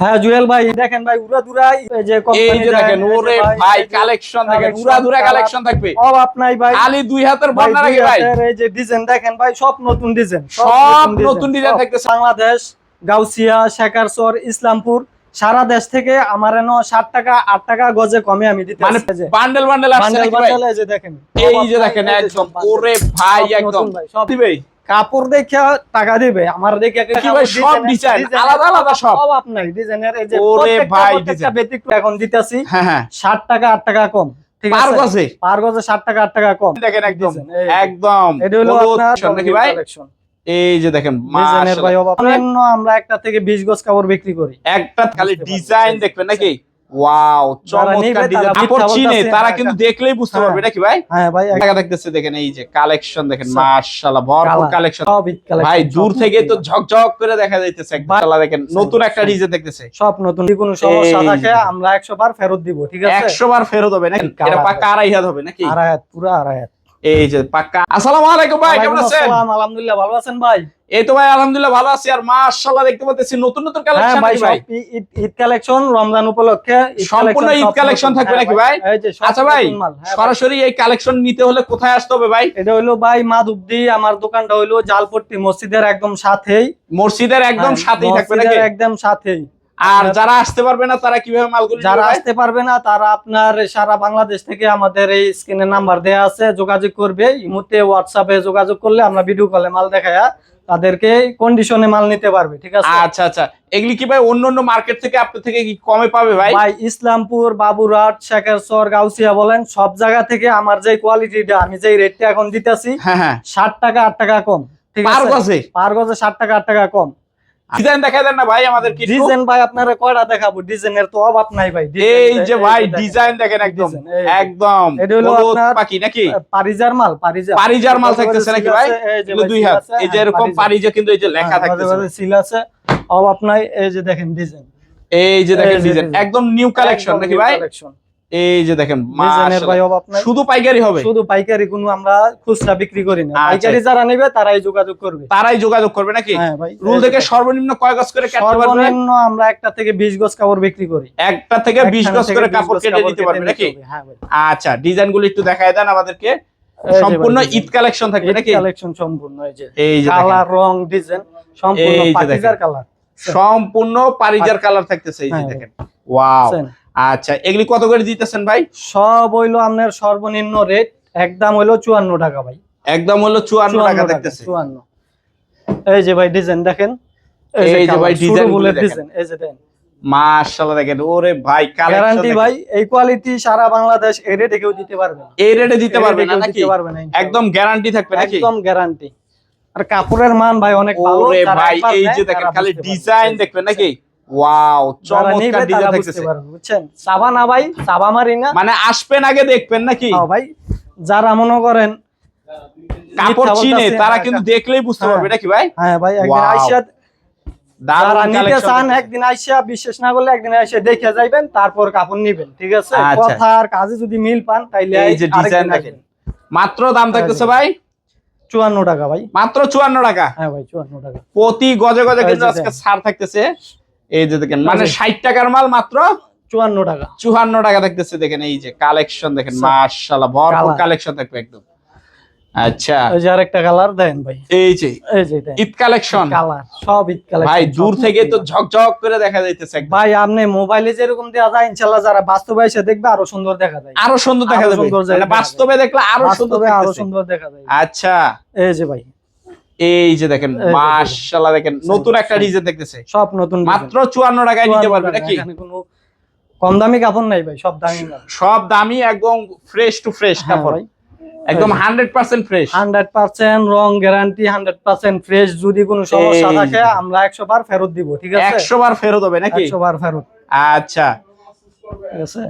হ্যাঁ জুয়েল ভাই দেখেন ভাই উড়া দুরাই। যে এই যে দেখেন দেখেন, এই যে ওরে ভাই, ভাই এই যে কালেকশন দেখেন উড়া দুরা কালেকশন থাকবে। অভাব নাই ভাই। খালি দুই হাতের ভাই, বন্যা ভাই। এই যে ডিজাইন দেখেন ভাই সব নতুন ডিজাইন সব নতুন design থাকতেছে। বাংলাদেশ গাউসিয়া শেখারচর ইসলামপুর সারা দেশ থেকে আমার এনো ষাট টাকা আট টাকা গজে কমে আমি দিতে মানে বান্ডেল বান্ডেল আসছে দেখেন। এই যে দেখেন একদম। ওরে ভাই একদম। সব। দিবে কাপড় দেখে টাকা দিবে আমার দেখে কি ভাই, সব design, আলাদা আলাদা সব। সব। আপনার ডিজাইনের এই যে ওরে ভাই। ব্যতিক্রম এখন দিতেছি। হ্যাঁ হ্যাঁ। ষাট টাকা আট টাকা কম। পার গজে পার গজে ষাট টাকা আট টাকা কম। দেখেন একদম এটা হলো আপনার নাকি ভাই? এই যে দেখেন মাশাআল্লাহ। আমরা একটা থেকে বিশ গজ কাপড় বিক্রি করি। একটা খালি ডিজাইন দেখবেন নাকি? ওয়াও চমৎকার তারা ডিজাইন তারা কিন্তু দেখলেই বুঝতে। পারবে নাকি ভাই? হ্যাঁ ভাই দেখতেছে দেখেন এই যে কালেকশন দেখেন মাশাআল্লাহ ভরপুর কালেকশন ভাই দূর থেকে তো ঝকঝক করে দেখা যাইতেছে মাশাআল্লাহ দেখেন নতুন একটা। ডিজাইন দেখতেছে। সব নতুন কোনো সমস্যা থাকে আমরা একশো বার ফেরত দিব ঠিক আছে? 100 বার ফেরত হবে নাকি? এটা পাক্কা আড়াই হাত হবে নাকি? পুরো এই যে পাক্কা। আসসালামু আলাইকুম ভাই কেমন আছেন? আলহামদুলিল্লাহ ভালো আছেন ভাই? এই তো ভাই আলহামদুলিল্লাহ ভালো আছি আর মাশাআল্লাহ দেখতে পাচ্ছি নতুন নতুন হ্যাঁ কালেকশন ভাই ভাই ঈদ- কালেকশন রমজান উপলক্ষে সম্পূর্ণ ঈদ নতুন। থাকবে হ্যাঁ নাকি ভাই? আচ্ছা ভাই। হ্যাঁ। সরাসরি এই কালেকশন নিতে হলে কোথায় আসতে হবে ভাই এটা হইল ভাই মাধবদি আমার দোকানটা হইল জালপট্টি মসজিদের একদম সাথেই মসজিদের একদম হ্যাঁ, সাথেই থাকবে নাকি একদম সাথেই আর যারা আসতে পারবে না তারা কীভাবে মালগুলো যারা আসতে পারবে না তারা আপনার সারা বাংলাদেশ থেকে আমাদের এই স্ক্রিনে নাম্বার দেয়া আছে যোগাযোগ করবে ইমুতে হোয়াটসঅ্যাপে যোগাযোগ করলে আমরা ভিডিও কলে মাল দেখায়া তাদেরকে কন্ডিশনে মাল নিতে পারবে ঠিক আছে? আচ্ছা আচ্ছা। এগুলি কি ভাই অন্য অন্য মার্কেট থেকে আপনার থেকে কি কমে পাবে ভাই? ভাই ইসলামপুর বাবুরহাট শেখেরচর গাউসিয়া বলেন সব জায়গা থেকে আমার যে কোয়ালিটিটা আমি যে রেটটা এখন দিতেছি হ্যাঁ হ্যাঁ। ষাট টাকা আট টাকা কম ঠিক আছে? পার গজে ষাট টাকা আট টাকা কম। ডিজাইন দেখা দেন না ভাই আমাদের কি ডিজাইন ভাই আপনারা কয়টা দেখাবো? ডিজাইনের তো অভাব নাই ভাই। এই যে ভাই ডিজাইন দেখেন একদম। Design, একদম। এটা হলো আপনার- পাখি নাকি? পারিজার মাল পারিজার। পারিজার মাল থাকতেছে নাকি ভাই? দুই হাত। এই যে এরকম পারিজে কিন্তু এই যে লেখা থাকতেছে সিল আছে অভাব নাই এই যে দেখেন ডিজাইন। এই যে দেখেন ডিজাইন। একদম নিউ কালেকশন নাকি ভাই? এই যে দেখেন। শুধু পাইকারি হবে? শুধু পাইকারি কোনো আমরা খুচরা বিক্রি করি না। আচ্ছা। পাইকারি যারা নেবে তারাই যোগাযোগ করবে। তারাই যোগাযোগ করবে নাকি? হ্যাঁ রুল থেকে সর্বনিম্ন কয় গজ করে কাটতে পারবে? সর্বনিম্ন আমরা একটা থেকে 20 গজ কাপড় বিক্রি করি। একটা থেকে 20 গজ করে কাপড় কেটে দিতে পারবে নাকি? হ্যাঁ আচ্ছা ডিজাইনগুলো একটু দেখায় দেন আমাদেরকে। সম্পূর্ণ ঈদ কালেকশন থাকবে নাকি? কালেকশন সম্পূর্ণ এই যে। এই যে কালার রং ডিজাইন সম্পূর্ণ পাকিজার কালার। সম্পূর্ণ পারিজার কালার থাকতেছে এই যে হ্যাঁ। দেখেন। ওয়াও। আচ্ছা এগুলি কত করে দিতেছেন ভাই? সব হইল আপনার সর্বনিম্ন রেট একদম হইল চুয়ান্ন টাকা ভাই। একদম হলো চুয়ান্ন টাকা দেখতেছে। চুয়ান্ন। এই যে ভাই ডিজাইন দেখেন এই যে ভাই দেখেন। ডিজাইন এই যে দেখেন। মাশাআল্লাহ দেখেন ওরে ভাই গ্যারান্টি ভাই এই কোয়ালিটি সারা বাংলাদেশ এই রেটে কেউ দিতে পারবে না। এই রেটে দিতে পারবে না নাকি। একদম গ্যারান্টি থাকবে নাকি? একদম গ্যারান্টি আর কাপড়ের মান ভাই অনেক ভালো ওরে ভাই এই যে দেখেন খালি ডিজাইন দেখবেন নাকি? ওয়াও চমৎকার ডিজাইন বুঝছেন? চাবা না ভাই না। মানে আসবেন আগে দেখবেন নাকি? হ্যাঁ ভাই যারা মনে করেন কাপড় চিনে তারা হ্যাঁ, কিন্তু দেখলেই বুঝতে হ্যাঁ। পারবে নাকি ভাই? হ্যাঁ ভাই একদিন আইসা যারা দারুণ নিতে কালেকশন চান একদিন আইসা বিশ্বাস না করলে একদিন আইসা দেখে যাইবেন তারপর কাপড় নিবেন ঠিক আছে? আচ্ছা। কথা আর কাজে যদি মিল পান তাইলে এই যে ডিজাইন। দেখেন। মাত্র দাম থাকতেছে ভাই? চুয়ান্ন টাকা ভাই। মাত্র চুয়ান্ন টাকা। হ্যাঁ ভাই চুয়ান্ন টাকা। প্রতি গজে গজে কিন্তু আজকে। ছাড় থাকতেছে। এই যে দেখেন মানে ষাট টাকার মাল মাত্র চুয়ান্ন টাকা। চুয়ান্ন টাকা থাকতেছে দেখেন এই যে কালেকশন দেখেন আচ্ছা। ভরপুর কালেকশন থাকবে একদম। আচ্ছা। ওই যে আরেকটা কালার দেন ভাই। এই যে এই যে ঈদ কালেকশন কালার সব ঈদ ভাই দূর থেকে তো ঝকঝক করে দেখা যাইতেছে ভাই আপনি মোবাইলে যেরকম দেওয়া যায় ইনশাল্লাহ যারা বাস্তবে এসে দেখবে আরও সুন্দর দেখা যায়। আরও সুন্দর দেখা যাবে। মানে বাস্তবে দেখলে আরও সুন্দর আরও সুন্দর দেখা যায়। আচ্ছা। এই যে ভাই। এই যে দেখেন যে দেখেন। মাশাআল্লাহ দেখেন নতুন একটা ডিজাইন দেখতেছে। সব নতুন মাত্র চুয়ান্ন টাকায় নিতে 54 পারবে নাকি? কোনো কম দামি কাপড় নাই ভাই সব দামি সব দামি একদম ফ্রেশ টু ফ্রেশ কাপড়। একদম এই যে। Hundred percent fresh hundred percent রং গ্যারান্টি হান্ড্রেড পার্সেন্ট ফ্রেশ যদি কোনো সমস্যা থাকে আমরা একশো বার ফেরত দিব ঠিক আছে? একশো বার ফেরত হবে নাকি? একশো বার ফেরত। আচ্ছা। ঠিক আছে?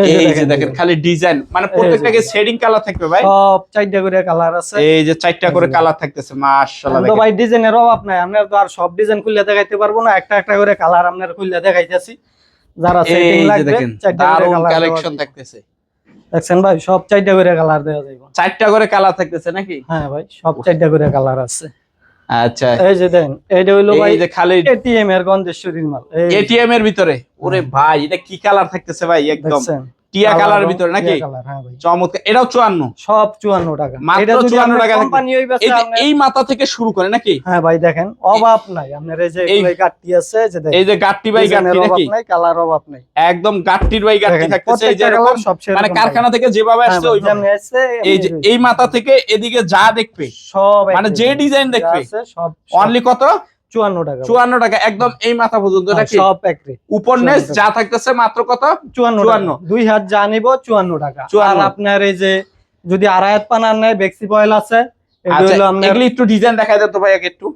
এই যে দেখেন খালি ডিজাইন মানে প্রত্যেকটাকে শেডিং কালার থাকবে ভাই? সব চারটা করে কালার আছে। এই যে চারটা করে কালার থাকতেছে মাশাআল্লাহ তো ভাই ডিজাইনের অভাব নাই আপনার তো আর সব ডিজাইন দেখাইতে পারব না একটা একটা করে কালার আপনার দেখাইতেছি। যারা সেটিং লাগবে চারটা করে কালার কালেকশন থাকতেছে। দেখছেন ভাই সব চারটা করে কালার দেওয়া যাবে চারটা করে কালার থাকতেছে নাকি? হ্যাঁ ভাই সব চারটা করে কালার আছে। আচ্ছা। এই যে দেন এটা হইল ভাই এই যে খালি এটিএম এর গন্ধেশ্বরীর মাল। এটিএম এর ভিতরে। ওরে ভাই এটা কি কালার থাকতেছে ভাই একদম? টিয়া কালার ভিতরে নাকি? হ্যাঁ। চমৎকার। এটাও চুয়ান্ন। সব চুয়ান্ন টাকা। মাত্র এটা যদি 54 আপনার টাকা এই মাথা থেকে শুরু করে নাকি? হ্যাঁ ভাই দেখেন অভাব নাই। আপনার এই যে এই- আছে যে এই যে বাই নাকি? কালার অভাব নাই। একদম গাট্টির বাই গাট্টি দেখেন, থাকতেছে। এই যে এরকম মানে কারখানা থেকে যেভাবে হ্যাঁ আসছে ভাই, ওইভাবে। আসছে, এই যে এই মাথা থেকে এদিকে যা দেখবে সব মানে যে ডিজাইন দেখবে সব অনলি কত? চুয়ান্ন টাকা। ভাই। চুয়ান্ন টাকা একদম এই মাথা পর্যন্ত হ্যাঁ, নাকি সব এক উপরনেস যা থাকতেছে মাত্র কত? চুয়ান্ন 54 দুই হাত যা নিব চুয়ান্ন টাকা। আর আপনার এই যে যদি আড়াই হাত পানার নেয় বেক্সি পয়েল আছে। এটা আচ্ছা একটু ডিজাইন দেখাই তো ভাই একটু।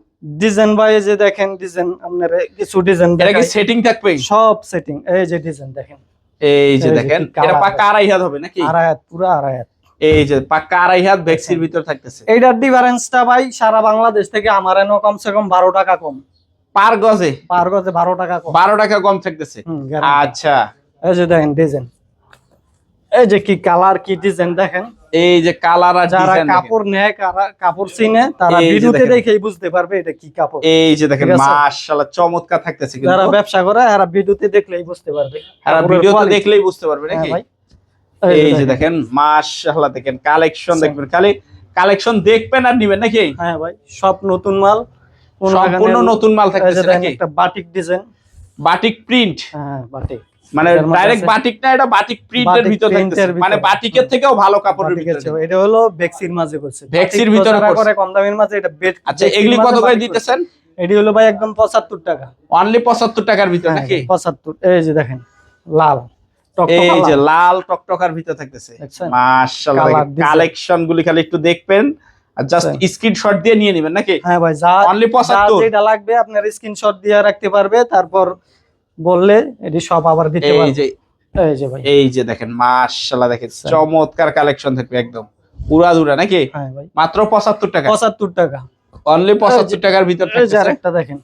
ডিজাইন বাই যে দেখেন ডিজাইন আপনার কিছু ডিজাইন এটা কি সেটিং থাকবে? সব সেটিং এই যে ডিজাইন দেখেন। এই যে দেখেন এটা পাক্কা আড়াই হাত হবে নাকি? আড়াই হাত পুরো আড়াই হাত। এই যে পাক্কা আড়াই হাত ভ্যাক্সির ভিতর থাকতেছে। এইটার ডিফারেন্সটা ভাই সারা বাংলাদেশ থেকে আমার এনো কমসে কম বারো টাকা কম। পার গজে? পার গজে বারো টাকা কম। বারো টাকা কম থাকতেছে? আচ্ছা। এই যে দেখেন ডিজাইন এই যে কি কালার কি ডিজাইন দেখেন? এই যে কালার আর যারা কাপড় নেয় কাপড় চিনে তারা ভিডিওতে। দেখেই বুঝতে পারবে এটা কি কাপড়। এই যে দেখেন মাশাআল্লাহ চমৎকার থাকতেছে কিন্তু। যারা ব্যবসা করে এরা ভিডিওতে দেখলেই বুঝতে পারবে। কাপড়ের ভিডিওতে দেখলেই বুঝতে পারবে হ্যাঁ নাকি? ভাই। এই যে দেখেন। মাশাআল্লাহ দেখেন কালেকশন। দেখবেন খালি কালেকশন দেখবেন আর নিবেন নাকি? হ্যাঁ ভাই সব নতুন মাল সম্পূর্ণ নতুন মাল থাকতেছে নাকি? একটা বাটিক ডিজাইন বাটিক প্রিন্ট হ্যাঁ বাটিক মানে ডাইরেক্ট বাটিক না এটা বাটিক প্রিন্টের ভিতর থাকতেছে। মানে বাটিকের থেকেও ভালো কাপড়ের বাটিকের ভিতরে এটা হলো বেক্সির মাঝে করছে বেক্সির ভিতরে করে কম দামের মাঝে এটা বেড আচ্ছা এগুলি কত করে দিতেছেন? এটি হলো ভাই একদম পঁচাত্তর টাকা। অনলি পঁচাত্তর টাকার ভিতর হ্যাঁ, নাকি? পঁচাত্তর। এই যে দেখেন লাল। এই যে লাল। টকটকার ভিতর থাকতেছে? মাশাআল্লাহ কালেকশন গুলি খালি একটু দেখবেন আর জাস্ট? স্ক্রিনশট দিয়ে নিয়ে নেবেন নাকি? হ্যাঁ ভাই যা অনলি যা পঁচাত্তর। যেটা লাগবে আপনার স্ক্রিনশট দিয়ে রাখতে পারবে তারপর বললে এটি সব আবার দিতে এই যে এই যে ভাই। এই যে দেখেন মাশাআল্লাহ দেখেন। চমৎকার কালেকশন থাকবে একদম। উড়াদুরা নাকি? হ্যাঁ ভাই। মাত্র পঁচাত্তর টাকা। পঁচাত্তর টাকা। অনলি পঁচাত্তর টাকার ভিতর যে আরেকটা দেখেন।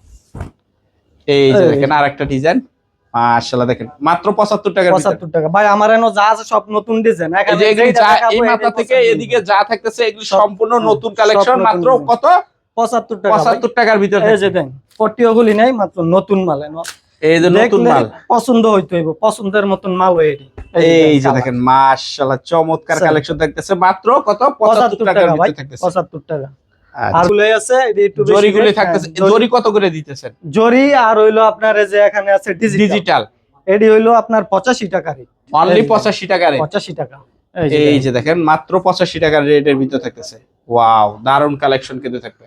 এই যে দেখেন আর একটা ডিজাইন মাশাআল্লাহ দেখেন মাত্র টাকা। ভাই আমার এনো যা আছে সব নতুন ডিজাইন এই যে এগুলি যা এই মাথা থেকে এদিকে যা থাকতেছে এগুলি সম্পূর্ণ নতুন কালেকশন মাত্র কত? পঁচাত্তর টাকা ভাই। পঁচাত্তর টাকার ভিতর এই যে দেন পটিও গুলি নেই মাত্র নতুন মাল এনো। এই যে নতুন মাল। পছন্দ হইতে পছন্দের মতন মাল। এই যে দেখেন মাশাআল্লাহ চমৎকার কালেকশন থাকতেছে মাত্র কত? পঁচাত্তর টাকার টাকা ভাই ভিতর থাকতেছে। পঁচাত্তর টাকা। আছে একটু বেশি থাকতেছে। হ্যাঁ, জরি- কত করে দিতেছেন? জরি আর হইল আপনার এই যে এখানে আছে ডিজিটাল এটি হইল আপনার পঁচাশি টাকা রেট অনলি পঁচাশি টাকা এই যে দেখেন। মাত্র পঁচাশি টাকার রেটের ভিতরে থাকতেছে। ওয়াও দারুণ কালেকশন কিন্তু থাকবে।